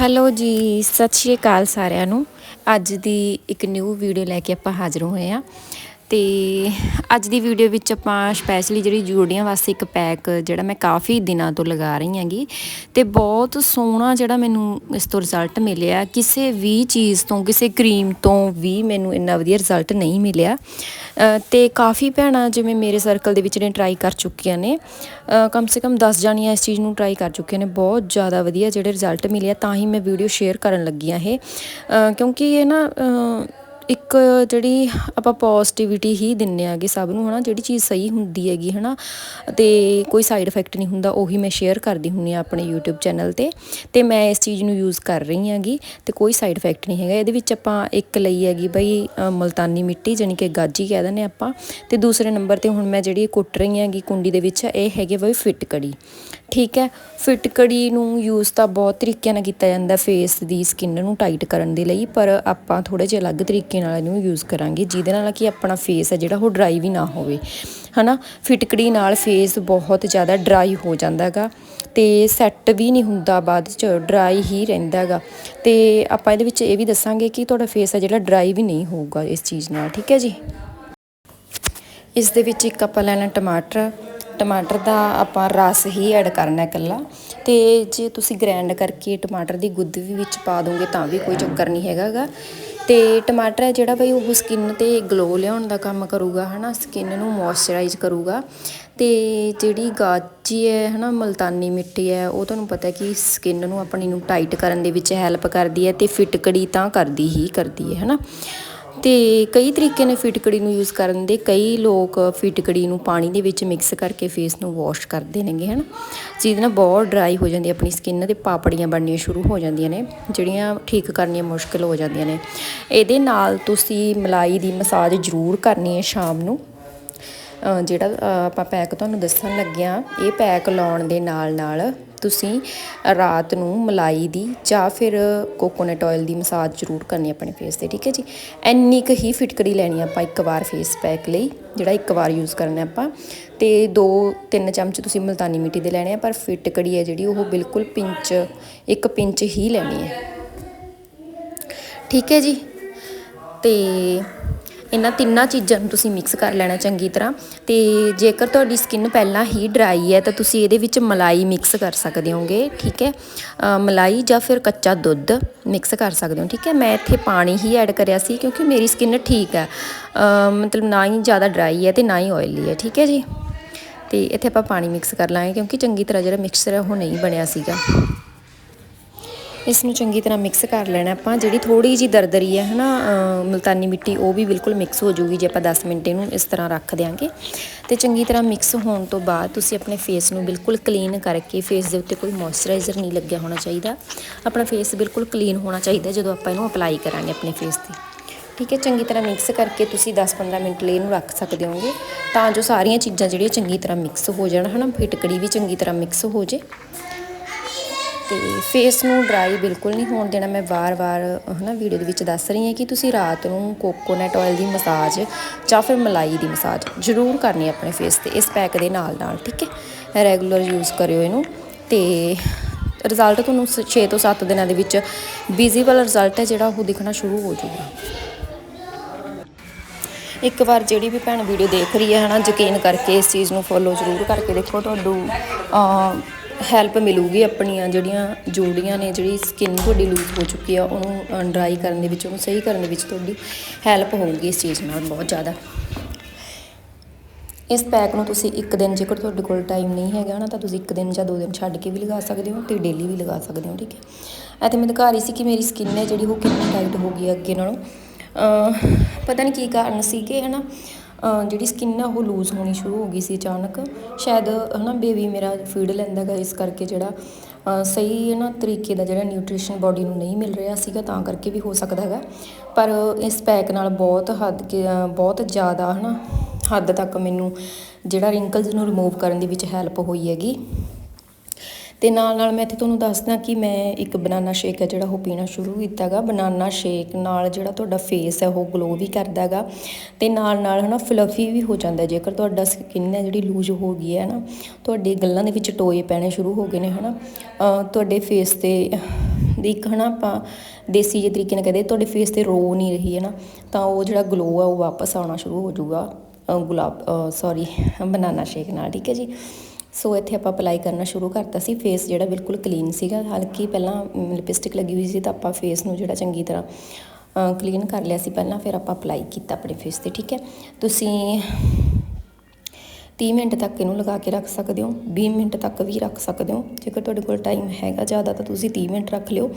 Hello ਜੀ, ਸਤਿ ਸ਼੍ਰੀ ਅਕਾਲ ਸਾਰਿਆਂ ਨੂੰ। ਅੱਜ ਦੀ ਇੱਕ ਨਿਊ ਵੀਡੀਓ ਲੈ ਕੇ ਆਪਾਂ ਹਾਜ਼ਰ ਹੋਏ ਆ ਤੇ ਅੱਜ ਦੀ ਵੀਡੀਓ ਵਿੱਚ ਆਪਾਂ ਸਪੈਸ਼ਲੀ ਜਿਹੜੀ ਜੋੜੀਆਂ ਵਾਸਤੇ ਇੱਕ ਪੈਕ ਜਿਹੜਾ ਮੈਂ ਕਾਫੀ ਦਿਨਾਂ ਤੋਂ ਲਗਾ ਰਹੀ ਹਾਂਗੀ ਤੇ ਬਹੁਤ ਸੋਹਣਾ ਜਿਹੜਾ ਮੈਨੂੰ ਇਸ ਤੋਂ ਰਿਜ਼ਲਟ ਮਿਲਿਆ। ਕਿਸੇ ਵੀ ਚੀਜ਼ ਤੋਂ ਕਿਸੇ ਕਰੀਮ ਤੋਂ ਵੀ ਮੈਨੂੰ ਇੰਨਾ ਵਧੀਆ ਰਿਜ਼ਲਟ ਨਹੀਂ ਮਿਲਿਆ। ਅ, ਤੇ ਕਾਫੀ ਭੈਣਾਂ ਜਿਵੇਂ ਮੇਰੇ ਸਰਕਲ ਦੇ ਵਿੱਚ ਨੇ ਟਰਾਈ ਕਰ ਚੁੱਕੀਆਂ ਨੇ। ਕਮ ਸੇ ਕਮ 10 ਜਾਣੀਆਂ ਇਸ ਚੀਜ਼ ਨੂੰ ਟਰਾਈ ਕਰ ਚੁੱਕੀਆਂ ਨੇ। ਬਹੁਤ ਜ਼ਿਆਦਾ ਵਧੀਆ ਜਿਹੜੇ ਰਿਜ਼ਲਟ ਮਿਲਿਆ ਤਾਂ ਹੀ ਮੈਂ ਵੀਡੀਓ ਸ਼ੇਅਰ ਕਰਨ ਲੱਗੀ ਆ ਇਹ। ਕਿਉਂਕਿ ਇਹ ਨਾ ਇੱਕ ਜਿਹੜੀ ਆਪਾਂ ਪੋਜ਼ਿਟਿਵਿਟੀ ਹੀ ਦਿੰਨੇ ਆਗੇ ਸਭ ਨੂੰ ਹਨਾ? ਜਿਹੜੀ ਚੀਜ਼ ਸਹੀ ਹੁੰਦੀ ਹੈਗੀ ਹਨਾ? ਤੇ ਕੋਈ ਸਾਈਡ ਇਫੈਕਟ ਨਹੀਂ ਹੁੰਦਾ ਉਹੀ ਮੈਂ ਸ਼ੇਅਰ ਕਰਦੀ ਹੁੰਨੀ ਆ ਆਪਣੇ YouTube ਚੈਨਲ ਤੇ। ਤੇ ਮੈਂ ਇਸ ਚੀਜ਼ ਨੂੰ ਯੂਜ਼ ਕਰ ਰਹੀ ਹਾਂਗੀ ਤੇ ਕੋਈ ਸਾਈਡ ਇਫੈਕਟ ਨਹੀਂ ਹੈਗਾ। ਇਹਦੇ ਵਿੱਚ ਆਪਾਂ ਇੱਕ ਲਈ ਹੈਗੀ ਬਈ ਅ, ਮਲਤਾਨੀ ਮਿੱਟੀ ਜਾਣੀ ਕਿ ਗਾਜੀ ਕਹਿ ਦਿੰਦੇ ਆਪਾਂ। ਤੇ ਦੂਸਰੇ ਨੰਬਰ ਤੇ ਹੁਣ ਮੈਂ ਜਿਹੜੀ ਕੁੱਟ ਰਹੀ ਹਾਂਗੀ ਕੁੰਡੀ ਦੇ ਵਿੱਚ ਇਹ ਹੈਗੇ ਬਈ ਫਿੱਟ ਕੜੀ। ਠੀਕ ਹੈ? ਫਿੱਟ ਕੜੀ ਨੂੰ ਯੂਜ਼ ਤਾਂ ਬਹੁਤ ਤਰੀਕਿਆਂ ਨਾਲ ਕੀਤਾ ਜਾਂਦਾ ਫੇਸ ਦੀ ਸਕਿਨ ਨੂੰ ਟਾਈਟ ਕਰਨ ਦੇ ਲਈ ਪਰ ਆਪਾਂ ਥੋੜੇ ਜਿਹਾ ਅਲੱਗ ਤਰੀਕੇ ਨਾਲ ਇਹਨੂੰ ਯੂਜ਼ ਕਰਾਂਗੇ, ਜਿਹਦੇ ਨਾਲ ਕਿ ਆਪਣਾ ਫੇਸ ਹੈ ਜਿਹੜਾ, ਉਹ ਡਰਾਈ ਵੀ ਨਾ ਹੋਵੇ। ਹਨਾ? ਫਿਟਕੜੀ ਨਾਲ ਫੇਸ ਬਹੁਤ ਜ਼ਿਆਦਾ ਡਰਾਈ ਹੋ ਜਾਂਦਾ ਹੈਗਾ ਤੇ ਸੈੱਟ ਵੀ ਨਹੀਂ ਹੁੰਦਾ ਬਾਅਦ ਚ ਡਰਾਈ ਹੀ ਰਹਿੰਦਾ ਹੈਗਾ ਤੇ ਆਪਾਂ ਇਹਦੇ ਵਿੱਚ ਇਹ ਵੀ ਦੱਸਾਂਗੇ ਕਿ ਤੁਹਾਡਾ ਫੇਸ ਹੈ ਜਿਹੜਾ ਡਰਾਈ ਵੀ ਨਹੀਂ ਹੋਊਗਾ ਇਸ ਚੀਜ਼ ਨਾਲ। ਠੀਕ ਹੈ ਜੀ? ਇਸ ਦੇ ਵਿੱਚ ਇੱਕ ਆਪਾਂ ਲੈਣਾ ਟਮਾਟਰ ਟਮਾਟਰ ਦਾ ਆਪਾਂ ਰਸ ਹੀ ਐਡ ਕਰਨਾ ਇਕੱਲਾ। ਤੇ ਜੇ ਤੁਸੀਂ ਗ੍ਰਾਈਂਡ ਕਰਕੇ ਟਮਾਟਰ ਦੀ ਗੁੱਦ ਵੀ ਵਿੱਚ ਪਾ ਦੋਗੇ ਤਾਂ ਵੀ ਕੋਈ ਚੱਕਰ ਨਹੀਂ ਹੈਗਾਗਾ ਤੇ ਟਮਾਟਰ ਹੈ ਜਿਹੜਾ ਬਈ ਉਹ ਸਕਿਨ ਤੇ ਗਲੋ ਲਿਆਉਣ ਦਾ ਕੰਮ ਕਰੂਗਾ, ਹਨਾ? ਸਕਿਨ ਨੂੰ ਮੋਇਸਚਰਾਈਜ਼ ਕਰੂਗਾ। ਤੇ ਜਿਹੜੀ ਗਾਜੀ ਹੈ, ਹਨਾ? ਮਲਤਾਨੀ ਮਿੱਟੀ ਹੈ, ਉਹ ਤੁਹਾਨੂੰ ਪਤਾ ਕਿ ਸਕਿਨ ਨੂੰ ਆਪਣੀ ਨੂੰ ਟਾਈਟ ਕਰਨ ਦੇ ਵਿੱਚ ਹੈਲਪ ਕਰਦੀ ਹੈ ਤੇ ਫਿਟਕੜੀ ਤਾਂ ਕਰਦੀ ਹੀ ਕਰਦੀ ਹੈ, ਹਨਾ? ਤੇ ਕਈ ਤਰੀਕੇ ਨੇ ਫਿਟਕੜੀ ਨੂੰ ਯੂਜ਼ ਕਰਨ ਦੇ, ਕਈ ਲੋਕ ਫਿਟਕੜੀ ਨੂੰ ਪਾਣੀ ਦੇ ਵਿੱਚ ਮਿਕਸ ਕਰਕੇ ਫੇਸ ਨੂੰ ਵਾਸ਼ ਕਰਦੇ ਨੇਗੇ, ਹਨ? ਜਿਹਦੇ ਨਾਲ ਬਹੁਤ ਡਰਾਈ ਹੋ ਜਾਂਦੀ ਆਪਣੀ ਸਕਿਨ ਤੇ ਪਾਪੜੀਆਂ ਬਣਨੀਆਂ ਸ਼ੁਰੂ ਹੋ ਜਾਂਦੀਆਂ ਨੇ, ਜਿਹੜੀਆਂ ਠੀਕ ਕਰਨੀਆਂ ਮੁਸ਼ਕਲ ਹੋ ਜਾਂਦੀਆਂ ਨੇ। ਇਹਦੇ ਨਾਲ ਤੁਸੀਂ ਮਲਾਈ ਦੀ ਮਸਾਜ ਜ਼ਰੂਰ ਕਰਨੀ ਹੈ ਸ਼ਾਮ ਨੂੰ। ਜਿਹੜਾ ਆਪਾਂ ਪੈਕ ਤੁਹਾਨੂੰ ਦੱਸਣ ਲੱਗਿਆ ਇਹ ਪੈਕ ਲਾਉਣ ਦੇ ਨਾਲ ਨਾਲ ਤੁਸੀਂ ਰਾਤ ਨੂੰ ਮਲਾਈ ਦੀ ਜਾਂ ਫਿਰ ਕੋਕੋਨਟ ਆਇਲ ਦੀ ਮਸਾਜ ਜ਼ਰੂਰ ਕਰਨੀ ਆਪਣੇ ਫੇਸ ਤੇ, ਠੀਕ ਹੈ ਜੀ? ਐਨੀ ਕੁ ਹੀ ਫਿਟਕੜੀ ਲੈਣੀ ਆਪਾਂ ਇੱਕ ਵਾਰ ਫੇਸ ਪੈਕ ਲਈ, ਜਿਹੜਾ ਇੱਕ ਵਾਰ ਯੂਜ਼ ਕਰਨਾ ਆਪਾਂ। ਤੇ 2 3 ਚਮਚ ਤੁਸੀਂ ਮਲਤਾਨੀ ਮਿੱਟੀ ਦੇ ਲੈਣੇ ਆ, ਪਰ ਫਿਟਕੜੀ ਹੈ ਜਿਹੜੀ, ਉਹ ਬਿਲਕੁਲ ਪਿੰਚ, ਇੱਕ ਪਿੰਚ ਹੀ ਲੈਣੀ ਹੈ। ਠੀਕ ਹੈ ਜੀ? ਤੇ ਇਹਨਾਂ ਤਿੰਨਾਂ ਚੀਜ਼ਾਂ ਨੂੰ ਤੁਸੀਂ ਮਿਕਸ ਕਰ ਲੈਣਾ ਚੰਗੀ ਤਰ੍ਹਾਂ। ਤੇ ਜੇਕਰ ਤੁਹਾਡੀ ਸਕਿਨ ਪਹਿਲਾਂ ਹੀ ਡਰਾਈ ਹੈ, ਤਾਂ ਤੁਸੀਂ ਇਹਦੇ ਵਿੱਚ ਮਲਾਈ ਮਿਕਸ ਕਰ ਸਕਦੇ ਹੋਗੇ, ਠੀਕ ਹੈ? ਮਲਾਈ ਜਾਂ ਫਿਰ ਕੱਚਾ ਦੁੱਧ ਮਿਕਸ ਕਰ ਸਕਦੇ ਹੋ, ਠੀਕ ਹੈ? ਮੈਂ ਇੱਥੇ ਪਾਣੀ ਹੀ ਐਡ ਕਰਿਆ ਸੀ, ਕਿਉਂਕਿ ਮੇਰੀ ਸਕਿਨ ਠੀਕ ਹੈ। ਮਤਲਬ ਨਾ ਹੀ ਜ਼ਿਆਦਾ ਡਰਾਈ ਹੈ ਤੇ ਨਾ ਹੀ ਆਇਲੀ ਹੈ, ਠੀਕ ਹੈ ਜੀ? ਤੇ ਇੱਥੇ ਆਪਾਂ ਪਾਣੀ ਮਿਕਸ ਕਰ ਲਾਂਗੇ, ਕਿਉਂਕਿ ਚੰਗੀ ਤਰ੍ਹਾਂ ਜਿਹੜਾ ਮਿਕਸਚਰ ਹੈ, ਉਹ ਨਹੀਂ ਬਣਿਆ ਸੀਗਾ। ਇਸ ਨੂੰ ਚੰਗੀ ਤਰ੍ਹਾਂ ਮਿਕਸ ਕਰ ਲੈਣਾ ਆਪਾਂ। ਜਿਹੜੀ ਥੋੜੀ ਜੀ ਦਰਦਰੀ ਹੈ ਹਨਾ ਅ, ਮਲਤਾਨੀ ਮਿੱਟੀ ਉਹ ਵੀ ਬਿਲਕੁਲ ਮਿਕਸ ਹੋ ਜੂਗੀ ਜੇ ਆਪਾਂ 10 ਮਿੰਟ ਇਹਨੂੰ ਇਸ ਤਰ੍ਹਾਂ ਰੱਖ ਦਿਆਂਗੇ। ਤੇ ਚੰਗੀ ਤਰ੍ਹਾਂ ਮਿਕਸ ਹੋਣ ਤੋਂ ਬਾਅਦ ਤੁਸੀਂ ਆਪਣੇ ਫੇਸ ਨੂੰ ਬਿਲਕੁਲ ਕਲੀਨ ਕਰਕੇ ਫੇਸ ਦੇ ਉੱਤੇ ਕੋਈ ਮੋਇਸਚਰਾਈਜ਼ਰ ਨਹੀਂ ਲੱਗਿਆ ਹੋਣਾ ਚਾਹੀਦਾ। ਆਪਣਾ ਫੇਸ ਬਿਲਕੁਲ ਕਲੀਨ ਹੋਣਾ ਚਾਹੀਦਾ ਜਦੋਂ ਆਪਾਂ ਇਹਨੂੰ ਅਪਲਾਈ ਕਰਾਂਗੇ ਆਪਣੇ ਫੇਸ ਤੇ। ਠੀਕ ਹੈ ਚੰਗੀ ਤਰ੍ਹਾਂ ਮਿਕਸ ਕਰਕੇ ਤੁਸੀਂ 10-15 ਮਿੰਟ ਲਈ ਇਹਨੂੰ ਰੱਖ ਸਕਦੇ ਹੋਗੇ ਤਾਂ ਜੋ ਸਾਰੀਆਂ ਚੀਜ਼ਾਂ ਜਿਹੜੀਆਂ ਚੰਗੀ ਤਰ੍ਹਾਂ ਮਿਕਸ ਹੋ ਜਾਣ ਹਨਾ ਫਿਟਕੜੀ ਵੀ ਚੰਗੀ ਤਰ੍ਹਾਂ ਮਿਕਸ ਹੋ ਜੇ। ਤੇ ਫੇਸ ਨੂੰ ਡਰਾਈ ਬਿਲਕੁਲ ਨਹੀਂ ਹੋਣ ਦੇਣਾ, ਮੈਂ ਵਾਰ-ਵਾਰ, ਹਨਾ ਵੀਡੀਓ ਦੇ ਵਿੱਚ ਦੱਸ ਰਹੀ ਹਾਂ ਕਿ ਤੁਸੀਂ ਰਾਤ ਨੂੰ ਕੋਕੋਨਟ ਆਇਲ ਦੀ ਮਸਾਜ ਜਾਂ ਫਿਰ ਮਲਾਈ ਦੀ ਮਸਾਜ ਜ਼ਰੂਰ ਕਰਨੀ ਆਪਣੇ ਫੇਸ ਤੇ, ਇਸ ਪੈਕ ਦੇ ਨਾਲ-ਨਾਲ, ਠੀਕ ਹੈ? ਰੈਗੂਲਰ ਯੂਜ਼ ਕਰਿਓ ਇਹਨੂੰ ਤੇ ਰਿਜ਼ਲਟ ਤੁਹਾਨੂੰ 6 ਤੋਂ 7 ਦਿਨਾਂ ਦੇ ਵਿੱਚ ਵਿਜ਼ੀਬਲ ਰਿਜ਼ਲਟ ਹੈ ਜਿਹੜਾ ਉਹ ਦਿਖਣਾ ਸ਼ੁਰੂ ਹੋ ਜਾਊਗਾ। ਇੱਕ ਵਾਰ ਜਿਹੜੀ ਵੀ ਭੈਣ ਵੀਡੀਓ ਦੇਖ ਰਹੀ ਹੈ, ਹਨਾ, ਯਕੀਨ ਕਰਕੇ ਇਸ ਚੀਜ਼ ਨੂੰ ਫੋਲੋ ਜ਼ਰੂਰ ਕਰਕੇ ਦੇਖੋ ਤੁਹਾਨੂੰ ਹੈਲਪ ਮਿਲੂਗੀ ਆਪਣੀਆਂ ਜਿਹੜੀਆਂ ਜੋੜੀਆਂ ਨੇ, ਜਿਹੜੀ ਸਕਿਨ ਤੁਹਾਡੀ ਲੂਜ਼ ਹੋ ਚੁੱਕੀ ਆ, ਉਹਨੂੰ ਡਰਾਈ ਕਰਨ ਦੇ ਵਿੱਚ, ਉਹਨੂੰ ਸਹੀ ਕਰਨ ਦੇ ਵਿੱਚ ਤੁਹਾਡੀ ਹੈਲਪ ਹੋਊਗੀ ਇਸ ਚੀਜ਼ ਨਾਲ ਬਹੁਤ ਜ਼ਿਆਦਾ। ਇਸ ਪੈਕ ਨੂੰ ਤੁਸੀਂ ਇੱਕ ਦਿਨ ਜੇਕਰ ਤੁਹਾਡੇ ਕੋਲ ਟਾਈਮ ਨਹੀਂ ਹੈਗਾ ਨਾ, ਤਾਂ ਤੁਸੀਂ ਇੱਕ ਦਿਨ ਜਾਂ ਦੋ ਦਿਨ ਛੱਡ ਕੇ ਵੀ ਲਗਾ ਸਕਦੇ ਹੋ ਤੇ ਡੇਲੀ ਵੀ ਲਗਾ ਸਕਦੇ ਹੋ, ਠੀਕ ਹੈ? ਅਤੇ ਮੈਂ ਦਿਖਾ ਰਹੀ ਸੀ ਕਿ ਮੇਰੀ ਸਕਿਨ ਹੈ ਜਿਹੜੀ ਉਹ ਕਿੰਨੀ ਟਾਈਟ ਹੋ ਗਈ ਅੱਗੇ ਨਾਲੋਂ। ਪਤਾ ਨਹੀਂ ਕੀ ਕਾਰਨ ਸੀ ਕਿ ਹਨਾ? ਜਿਹੜੀ ਸਕਿਨ ਆ ਉਹ ਲੂਜ਼ ਹੋਣੀ ਸ਼ੁਰੂ ਹੋ ਗਈ ਸੀ ਅਚਾਨਕ। ਸ਼ਾਇਦ ਹਨਾ ਬੇਬੀ ਮੇਰਾ ਫੀਡ ਲੈਂਦਾ ਗਾ ਇਸ ਕਰਕੇ ਜਿਹੜਾ ਸਹੀ, ਹੈ ਨਾ, ਤਰੀਕੇ ਦਾ ਜਿਹੜਾ ਨਿਊਟ੍ਰੀਸ਼ਨ ਬਾਡੀ ਨੂੰ ਨਹੀਂ ਮਿਲ ਰਿਹਾ ਸੀਗਾ, ਤਾਂ ਕਰਕੇ ਵੀ ਹੋ ਸਕਦਾ ਹੈਗਾ। ਪਰ ਇਸ ਪੈਕ ਨਾਲ ਬਹੁਤ ਹੱਦ ਬਹੁਤ ਜ਼ਿਆਦਾ ਹਨਾ ਹੱਦ ਤੱਕ ਮੈਨੂੰ ਜਿਹੜਾ ਰਿੰਕਲਸ ਨੂੰ ਰਿਮੂਵ ਕਰਨ ਦੇ ਵਿੱਚ ਹੈਲਪ ਹੋਈ ਹੈਗੀ। ਤੇ ਨਾਲ ਨਾਲ ਮੈਂ ਇੱਥੇ ਤੁਹਾਨੂੰ ਦੱਸਦਾ ਕਿ ਮੈਂ ਇੱਕ ਬਨਾਨਾ ਸ਼ੇਕ ਹੈ ਜਿਹੜਾ ਉਹ ਪੀਣਾ ਸ਼ੁਰੂ ਕੀਤਾਗਾ ਬਨਾਨਾ ਸ਼ੇਕ ਨਾਲ ਜਿਹੜਾ ਤੁਹਾਡਾ ਫੇਸ ਹੈ, ਉਹ ਗਲੋ ਵੀ ਕਰਦਾਗਾ ਤੇ ਨਾਲ ਨਾਲ ਹਨਾ ਫਲਫੀ ਵੀ ਹੋ ਜਾਂਦਾ ਜੇਕਰ ਤੁਹਾਡਾ ਸਕਿਨ ਹੈ ਜਿਹੜੀ ਲੂਜ਼ ਹੋ ਗਈ ਹੈ ਨਾ, ਤੁਹਾਡੇ ਗੱਲਾਂ ਦੇ ਵਿੱਚ ਟੋਏ ਪੈਣੇ ਸ਼ੁਰੂ ਹੋ ਗਏ ਨੇ ਹਨਾ। ਅਹ ਤੁਹਾਡੇ ਫੇਸ ਤੇ ਵੀ ਇੱਕ ਹਨਾ ਆਪਾਂ ਦੇਸੀ ਜਿਹੇ ਤਰੀਕੇ ਨਾਲ ਕਹਦੇ, ਤੁਹਾਡੇ ਫੇਸ ਤੇ ਰੋ ਨਹੀਂ ਰਹੀ ਹੈ ਨਾ, ਤਾਂ ਉਹ ਜਿਹੜਾ ਗਲੋ ਆ ਉਹ ਵਾਪਸ ਆਉਣਾ ਸ਼ੁਰੂ ਹੋ ਜਾਊਗਾ। ਗੁਲਾਬ ਸੌਰੀ ਬਨਾਨਾ ਸ਼ੇਕ ਨਾਲ, ਠੀਕ ਹੈ ਜੀ। ਸੋ ਇੱਥੇ ਆਪਾਂ ਅਪਲਾਈ ਕਰਨਾ ਸ਼ੁਰੂ ਕਰਤਾ ਸੀ ਫੇਸ ਜਿਹੜਾ ਬਿਲਕੁਲ ਕਲੀਨ ਸੀਗਾ, ਹਲਕੀ ਪਹਿਲਾਂ ਲਿਪਸਟਿਕ ਲੱਗੀ ਹੋਈ ਸੀ ਤਾਂ ਆਪਾਂ ਫੇਸ ਨੂੰ ਜਿਹੜਾ ਚੰਗੀ ਤਰ੍ਹਾਂ ਕਲੀਨ ਕਰ ਲਿਆ ਸੀ ਪਹਿਲਾਂ, ਫਿਰ ਆਪਾਂ ਅਪਲਾਈ ਕੀਤਾ ਆਪਣੇ ਫੇਸ ਤੇ, ਠੀਕ ਹੈ? ਤੁਸੀਂ 30 ਮਿੰਟ ਤੱਕ ਇਹਨੂੰ ਲਗਾ ਕੇ ਰੱਖ ਸਕਦੇ ਹੋ 20 ਮਿੰਟ ਤੱਕ ਵੀ ਰੱਖ ਸਕਦੇ ਹੋ, ਜੇਕਰ ਤੁਹਾਡੇ ਕੋਲ ਟਾਈਮ ਹੈਗਾ ਜ਼ਿਆਦਾ ਤਾਂ ਤੁਸੀਂ 30 ਮਿੰਟ ਰੱਖ ਲਿਓ,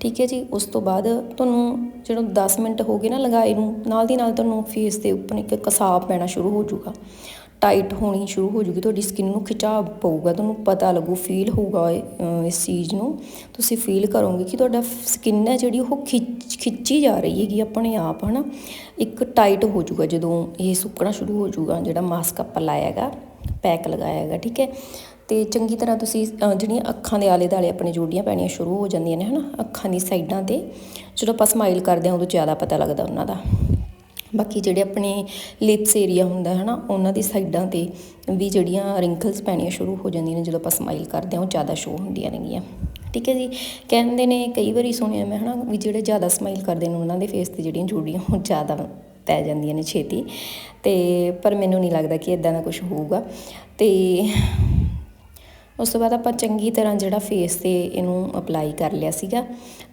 ਠੀਕ ਹੈ ਜੀ? ਉਸ ਤੋਂ ਬਾਅਦ ਤੁਹਾਨੂੰ ਜਦੋਂ 10 ਮਿੰਟ ਹੋ ਗਏ ਨਾ ਲਗਾਏ ਨੂੰ, ਨਾਲ ਦੀ ਨਾਲ ਤੁਹਾਨੂੰ ਫੇਸ ਦੇ ਉੱਪਰ ਇੱਕ ਕਸਾਬ ਪੈਣਾ ਸ਼ੁਰੂ ਹੋ ਜਾਊਗਾ। ਟਾਈਟ ਹੋਣੀ ਸ਼ੁਰੂ ਹੋ ਜੂਗੀ, ਤੁਹਾਡੀ ਸਕਿਨ ਨੂੰ ਖਿਚਾਵ ਪਊਗਾ, ਤੁਹਾਨੂੰ ਪਤਾ ਲੱਗੂ ਫੀਲ ਹੋਊਗਾ ਇਸ ਚੀਜ਼ ਨੂੰ। ਤੁਸੀਂ ਫੀਲ ਕਰੋਗੇ ਕਿ ਤੁਹਾਡਾ ਸਕਿਨ ਹੈ ਜਿਹੜੀ ਉਹ ਖਿੱਚ, ਖਿੱਚੀ ਜਾ ਰਹੀ ਹੈਗੀ ਆਪਣੇ ਆਪ, ਹਨਾ? ਇੱਕ ਟਾਈਟ ਹੋ ਜੂਗਾ ਜਦੋਂ ਇਹ ਸੁੱਕਣਾ ਸ਼ੁਰੂ ਹੋ ਜੂਗਾ, ਜਿਹੜਾ ਮਾਸਕ ਆਪਾਂ ਲਾਇਆ ਹੈਗਾ ਪੈਕ ਲਗਾਇਆ ਹੈਗਾ, ਠੀਕ ਹੈ? ਤੇ ਚੰਗੀ ਤਰ੍ਹਾਂ ਤੁਸੀਂ ਜਿਹੜੀਆਂ ਅੱਖਾਂ ਦੇ ਆਲੇ ਦੁਆਲੇ ਆਪਣੇ ਜੋੜੀਆਂ ਪੈਣੀਆਂ ਸ਼ੁਰੂ ਹੋ ਜਾਂਦੀਆਂ ਨੇ, ਹਨਾ? ਅੱਖਾਂ ਦੀ ਸਾਈਡਾਂ ਤੇ। ਜਦੋਂ ਆਪਾਂ ਸਮਾਈਲ ਕਰਦੇ ਹਾਂ, ਉਦੋਂ ਜ਼ਿਆਦਾ ਪਤਾ ਲੱਗਦਾ ਉਹਨਾਂ ਦਾ। ਬਾਕੀ ਜਿਹੜੇ ਆਪਣੇ ਲਿਪਸ ਏਰੀਆ ਹੁੰਦਾ ਹੈ ਨਾ ਉਹਨਾਂ ਦੀ ਸਾਈਡਾਂ ਤੇ ਵੀ ਜਿਹੜੀਆਂ ਰਿੰਕਲਸ ਪੈਣੀਆਂ ਸ਼ੁਰੂ ਹੋ ਜਾਂਦੀਆਂ ਨੇ, ਜਦੋਂ ਆਪਾਂ ਸਮਾਈਲ ਕਰਦੇ ਹਾਂ, ਉਹ ਜ਼ਿਆਦਾ ਸ਼ੋ ਹੁੰਦੀਆਂ ਨੇਗੀਆਂ। ਠੀਕ ਹੈ ਜੀ? ਕਹਿੰਦੇ ਨੇ ਕਈ ਵਾਰੀ ਸੁਣਿਆ ਮੈਂ ਹਨਾ ਵੀ ਜਿਹੜੇ ਜ਼ਿਆਦਾ ਸਮਾਈਲ ਕਰਦੇ ਨੇ, ਉਹਨਾਂ ਦੇ ਫੇਸ ਤੇ ਜਿਹੜੀਆਂ ਜੁੜੀਆਂ, ਉਹ ਜ਼ਿਆਦਾ ਪੈ ਜਾਂਦੀਆਂ ਨੇ ਛੇਤੀ। ਤੇ ਪਰ ਮੈਨੂੰ ਨਹੀਂ ਲੱਗਦਾ ਕਿ ਇਦਾਂ ਦਾ ਕੁਝ ਹੋਊਗਾ। ਤੇ ਉਸ ਤੋਂ ਬਾਅਦ ਆਪਾਂ ਚੰਗੀ ਤਰ੍ਹਾਂ ਜਿਹੜਾ ਫੇਸ ਤੇ ਇਹਨੂੰ ਅਪਲਾਈ ਕਰ ਲਿਆ ਸੀਗਾ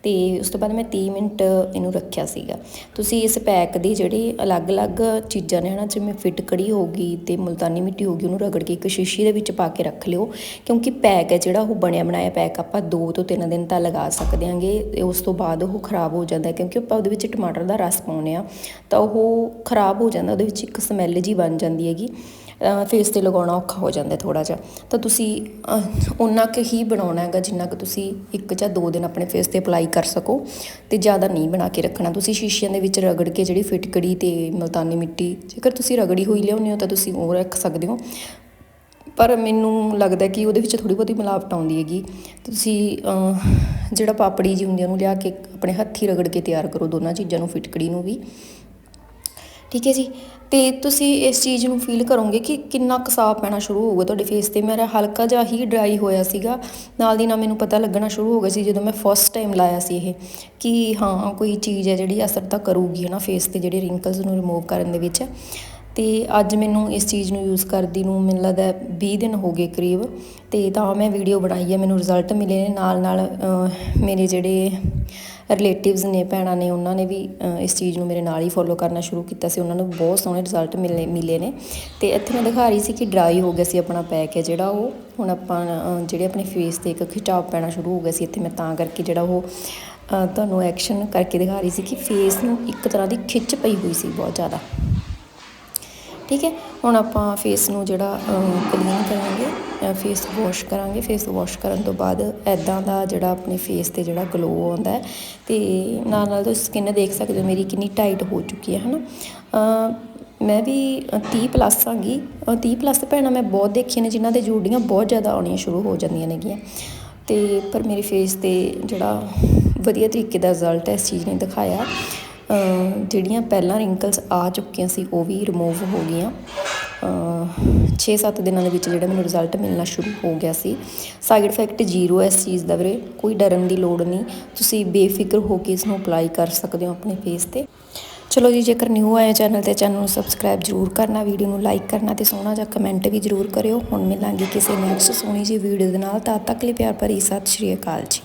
ਤੇ ਉਸ ਤੋਂ ਬਾਅਦ ਮੈਂ 30 ਮਿੰਟ ਇਹਨੂੰ ਰੱਖਿਆ ਸੀਗਾ। ਤੁਸੀਂ ਇਸ ਪੈਕ ਦੀ ਜਿਹੜੀ ਅਲੱਗ-ਅਲੱਗ ਚੀਜ਼ਾਂ ਨੇ ਹਨਾ, ਜਿਵੇਂ ਫਿਟਕੜੀ ਹੋਗੀ ਤੇ ਮੁਲਤਾਨੀ ਮਿੱਟੀ ਹੋਗੀ ਉਹਨੂੰ ਰਗੜ ਕੇ ਇੱਕ ਸ਼ੀਸ਼ੀ ਦੇ ਵਿੱਚ ਪਾ ਕੇ ਰੱਖ ਲਿਓ, ਕਿਉਂਕਿ ਪੈਕ ਹੈ ਜਿਹੜਾ ਉਹ ਬਣਿਆ ਬਣਾਇਆ ਪੈਕ ਆਪਾਂ 2 ਤੋਂ 3 ਦਿਨ ਤਾਂ ਲਗਾ ਸਕਦੇ ਆਂਗੇ ਤੇ ਉਸ ਤੋਂ ਬਾਅਦ ਉਹ ਖਰਾਬ ਹੋ ਜਾਂਦਾ ਕਿਉਂਕਿ ਆਪਾਂ ਉਹਦੇ ਵਿੱਚ ਟਮਾਟਰ ਦਾ ਰਸ ਪਾਉਂਦੇ ਆ ਤਾਂ ਉਹ ਖਰਾਬ ਹੋ ਜਾਂਦਾ, ਉਹਦੇ ਵਿੱਚ ਇੱਕ ਸਮੈਲ ਜੀ ਬਣ ਜਾਂਦੀ ਹੈਗੀ। ਫੇਸ ਤੇ ਲਗਾਉਣਾ ਔਖਾ ਹੋ ਜਾਂਦਾ ਥੋੜਾ ਜਿਹਾ। ਤਾਂ ਤੁਸੀਂ ਉਹਨਾਂ ਕੁ ਹੀ ਬਣਾਉਣਾ ਹੈਗਾ ਜਿੰਨਾ ਕੁ ਤੁਸੀਂ ਇੱਕ ਜਾਂ ਦੋ ਦਿਨ ਆਪਣੇ ਫੇਸ ਤੇ ਅਪਲਾਈ ਕਰ ਸਕੋ ਤੇ ਜ਼ਿਆਦਾ ਨਹੀਂ ਬਣਾ ਕੇ ਰੱਖਣਾ। ਤੁਸੀਂ ਸ਼ੀਸ਼ਿਆਂ ਦੇ ਵਿੱਚ ਰਗੜ ਕੇ ਜਿਹੜੀ ਫਿਟਕੜੀ ਤੇ ਮਲਤਾਨੀ ਮਿੱਟੀ, ਜੇਕਰ ਤੁਸੀਂ ਰਗੜੀ ਹੋਈ ਲਿਆਉਂਦੇ ਹੋ ਤਾਂ ਤੁਸੀਂ ਉਹ ਰੱਖ ਸਕਦੇ ਹੋ। ਪਰ ਮੈਨੂੰ ਲੱਗਦਾ ਕਿ ਉਹਦੇ ਵਿੱਚ ਥੋੜੀ ਬਹੁਤੀ ਮਿਲਾਵਟ ਆਉਂਦੀ ਹੈਗੀ। ਤੁਸੀਂ ਜਿਹੜਾ ਪਾਪੜੀ ਜੀ ਹੁੰਦੀ ਉਹਨੂੰ ਲਿਆ ਕੇ ਆਪਣੇ ਹੱਥੀ ਰਗੜ ਕੇ ਤਿਆਰ ਕਰੋ ਦੋਨਾਂ ਚੀਜ਼ਾਂ ਨੂੰ, ਫਿਟਕੜੀ ਨੂੰ ਵੀ। ਠੀਕ ਹੈ ਜੀ? ਤੇ ਤੁਸੀਂ ਇਸ ਚੀਜ਼ ਨੂੰ ਫੀਲ ਕਰੋਗੇ ਕਿ ਕਿੰਨਾ ਕਸਾਬ ਪੈਣਾ ਸ਼ੁਰੂ ਹੋਊਗਾ ਤੁਹਾਡੇ ਫੇਸ ਤੇ। ਮੇਰਾ ਹਲਕਾ ਜਿਹਾ ਹੀ ਡਰਾਈ ਹੋਇਆ ਸੀਗਾ। ਨਾਲ ਦੀ ਨਾਲ ਮੈਨੂੰ ਪਤਾ ਲੱਗਣਾ ਸ਼ੁਰੂ ਹੋ ਗਿਆ ਸੀ ਜਦੋਂ ਮੈਂ ਫਸਟ ਟਾਈਮ ਲਾਇਆ ਸੀ ਇਹ ਕਿ ਹਾਂ, ਕੋਈ ਚੀਜ਼ ਹੈ ਜਿਹੜੀ ਅਸਰ ਤਾਂ ਕਰੂਗੀ ਹੈ ਨਾ ਫੇਸ ਤੇ, ਜਿਹੜੇ ਰਿੰਕਲਸ ਨੂੰ ਰਿਮੂਵ ਕਰਨ ਦੇ ਵਿੱਚ। ਤੇ ਅੱਜ ਮੈਨੂੰ ਇਸ ਚੀਜ਼ ਨੂੰ ਯੂਜ਼ ਕਰਦੀ ਨੂੰ ਮੈਨੂੰ ਲੱਗਦਾ 20 ਦਿਨ ਹੋ ਗਏ ਕਰੀਬ, ਤੇ ਤਾਂ ਮੈਂ ਵੀਡੀਓ ਬਣਾਈ ਹੈ, ਮੈਨੂੰ ਰਿਜ਼ਲਟ ਮਿਲੇ ਨੇ, ਨਾਲ ਨਾਲ ਮੇਰੇ ਜਿਹੜੇ ਰਿਲੇਟਿਵਸ ਨੇ, ਭੈਣਾਂ ਨੇ, ਉਹਨਾਂ ਨੇ ਵੀ ਇਸ ਚੀਜ਼ ਨੂੰ ਮੇਰੇ ਨਾਲ ਹੀ ਫੋਲੋ ਕਰਨਾ ਸ਼ੁਰੂ ਕੀਤਾ ਸੀ, ਉਹਨਾਂ ਨੂੰ ਬਹੁਤ ਸੋਹਣੇ ਰਿਜ਼ਲਟ ਮਿਲੇ ਮਿਲੇ ਨੇ, ਤੇ ਇੱਥੇ ਮੈਂ ਦਿਖਾ ਰਹੀ ਸੀ ਕਿ ਡਰਾਈ ਹੋ ਗਿਆ ਸੀ ਆਪਣਾ ਪੈਕ ਹੈ ਜਿਹੜਾ ਉਹ, ਹੁਣ ਆਪਾਂ ਜਿਹੜੇ ਆਪਣੇ ਫੇਸ ਤੇ ਇੱਕ ਖਿਚਾਵ ਪੈਣਾ ਸ਼ੁਰੂ ਹੋ ਗਿਆ ਸੀ, ਇੱਥੇ ਮੈਂ ਤਾਂ ਕਰਕੇ ਜਿਹੜਾ ਉਹ ਤੁਹਾਨੂੰ ਐਕਸ਼ਨ ਕਰਕੇ ਦਿਖਾ ਰਹੀ ਸੀ ਕਿ ਫੇਸ ਨੂੰ ਇੱਕ ਤਰ੍ਹਾਂ ਦੀ ਖਿੱਚ ਪਈ ਹੋਈ ਸੀ ਬਹੁਤ ਜ਼ਿਆਦਾ। ਠੀਕ ਹੈ? ਹੁਣ ਆਪਾਂ ਫੇਸ ਨੂੰ ਜਿਹੜਾ ਕਲੀਨ ਕਰਾਂਗੇ ਫੇਸ ਵਾਸ਼ ਕਰਾਂਗੇ। ਫੇਸ ਵਾਸ਼ ਕਰਨ ਤੋਂ ਬਾਅਦ ਐਦਾਂ ਦਾ ਜਿਹੜਾ ਆਪਣੇ ਫੇਸ ਤੇ ਜਿਹੜਾ ਗਲੋ ਆਉਂਦਾ ਹੈ ਤੇ ਨਾਲ ਨਾਲ ਤੁਸੀਂ ਸਕਿਨ ਦੇਖ ਸਕਦੇ ਹੋ ਮੇਰੀ ਕਿੰਨੀ ਟਾਈਟ ਹੋ ਚੁੱਕੀ ਹੈ ਹਨਾ? ਅਹ, ਮੈਂ ਵੀ 30 ਪਲੱਸ ਆਂਗੀ। 30 ਪਲੱਸ ਭੈਣਾਂ ਮੈਂ ਬਹੁਤ ਦੇਖੀਆਂ ਨੇ ਜਿਨ੍ਹਾਂ ਦੇ ਜੋੜੀਆਂ ਬਹੁਤ ਜ਼ਿਆਦਾ ਆਉਣੀਆਂ ਸ਼ੁਰੂ ਹੋ ਜਾਂਦੀਆਂ ਨੇਗੀਆਂ। ਤੇ ਪਰ ਮੇਰੇ ਫੇਸ ਤੇ ਜਿਹੜਾ ਵਧੀਆ ਤਰੀਕੇ ਦਾ ਰਿਜ਼ਲਟ ਇਸ ਚੀਜ਼ ਨੇ ਦਿਖਾਇਆ। ਜਿਹੜੀਆਂ ਪਹਿਲਾਂ ਰਿੰਕਲਸ ਆ ਚੁੱਕੀਆਂ ਸੀ, ਉਹ ਵੀ ਰਿਮੂਵ ਹੋ ਗਈਆਂ। 6-7 ਦਿਨਾਂ ਦੇ ਵਿੱਚ ਜਿਹੜਾ ਮੈਨੂੰ ਰਿਜ਼ਲਟ ਮਿਲਣਾ ਸ਼ੁਰੂ ਹੋ ਗਿਆ ਸੀ। ਸਾਈਡ ਇਫੈਕਟ ਜ਼ੀਰੋ ਹੈ ਇਸ ਚੀਜ਼ ਦਾ ਵੀਰੇ, ਕੋਈ ਡਰਨ ਦੀ ਲੋੜ ਨਹੀਂ। ਤੁਸੀਂ ਬੇਫਿਕਰ ਹੋ ਕੇ ਇਸ ਨੂੰ ਅਪਲਾਈ ਕਰ ਸਕਦੇ ਹੋ ਆਪਣੇ ਫੇਸ ਤੇ। ਚਲੋ ਜੀ, ਜੇਕਰ ਨਿਊ ਆਏ ਚੈਨਲ ਤੇ ਚੈਨਲ ਨੂੰ ਸਬਸਕ੍ਰਾਈਬ ਜ਼ਰੂਰ ਕਰਨਾ ਵੀਡੀਓ ਨੂੰ ਲਾਈਕ ਕਰਨਾ ਤੇ ਸੋਹਣਾ ਜਿਹਾ ਕਮੈਂਟ ਵੀ ਜ਼ਰੂਰ ਕਰਿਓ। ਹੁਣ ਮਿਲਾਂਗੇ ਕਿਸੇ ਨੈਕਸਟ ਸੋਹਣੀ ਜਿਹੀ ਵੀਡੀਓ ਦੇ ਨਾਲ। ਤਦ ਤੱਕ ਲਈ ਪਿਆਰ ਭਰੀ ਸਤਿ ਸ਼੍ਰੀ ਅਕਾਲ ਜੀ।